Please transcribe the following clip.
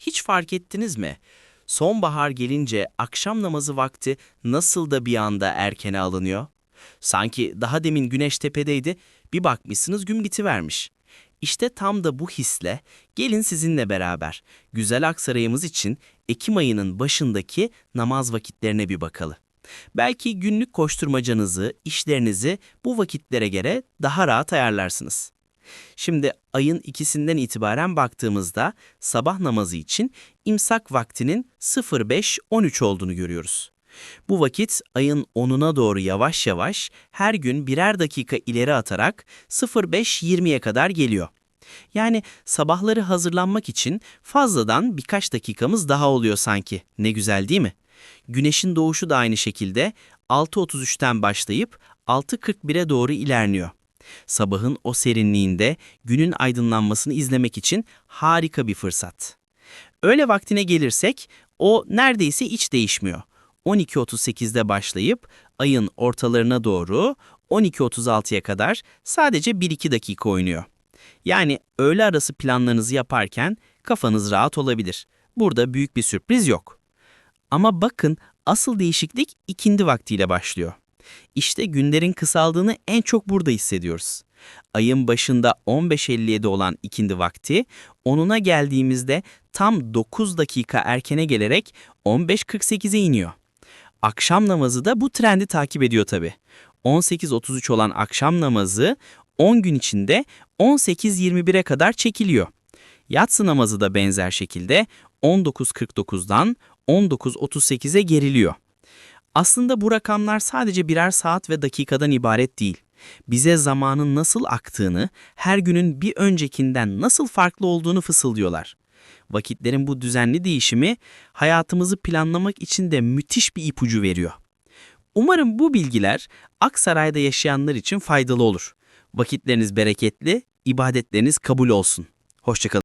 Hiç fark ettiniz mi? Sonbahar gelince akşam namazı vakti nasıl da bir anda erkene alınıyor? Sanki daha demin güneş tepedeydi, bir bakmışsınız gün bitivermiş. İşte tam da bu hisle gelin sizinle beraber güzel Aksaray'ımız için Ekim ayının başındaki namaz vakitlerine bir bakalım. Belki günlük koşturmacanızı, işlerinizi bu vakitlere göre daha rahat ayarlarsınız. Şimdi ayın ikisinden itibaren baktığımızda sabah namazı için imsak vaktinin 05.13 olduğunu görüyoruz. Bu vakit ayın 10'una doğru yavaş yavaş her gün birer dakika ileri atarak 05.20'ye kadar geliyor. Yani sabahları hazırlanmak için fazladan birkaç dakikamız daha oluyor sanki. Ne güzel değil mi? Güneşin doğuşu da aynı şekilde 6.33'ten başlayıp 6.41'e doğru ilerliyor. Sabahın o serinliğinde günün aydınlanmasını izlemek için harika bir fırsat. Öğle vaktine gelirsek o neredeyse hiç değişmiyor. 12.38'de başlayıp ayın ortalarına doğru 12.36'ya kadar sadece 1-2 dakika oynuyor. Yani öğle arası planlarınızı yaparken kafanız rahat olabilir. Burada büyük bir sürpriz yok. Ama bakın asıl değişiklik ikindi vaktiyle başlıyor. İşte günlerin kısaldığını en çok burada hissediyoruz. Ayın başında 15.57 olan ikindi vakti, onuna geldiğimizde tam 9 dakika erkene gelerek 15.48'e iniyor. Akşam namazı da bu trendi takip ediyor tabi. 18.33 olan akşam namazı 10 gün içinde 18.21'e kadar çekiliyor. Yatsı namazı da benzer şekilde 19.49'dan 19.38'e geriliyor. Aslında bu rakamlar sadece birer saat ve dakikadan ibaret değil. Bize zamanın nasıl aktığını, her günün bir öncekinden nasıl farklı olduğunu fısıldıyorlar. Vakitlerin bu düzenli değişimi hayatımızı planlamak için de müthiş bir ipucu veriyor. Umarım bu bilgiler Aksaray'da yaşayanlar için faydalı olur. Vakitleriniz bereketli, ibadetleriniz kabul olsun. Hoşçakalın.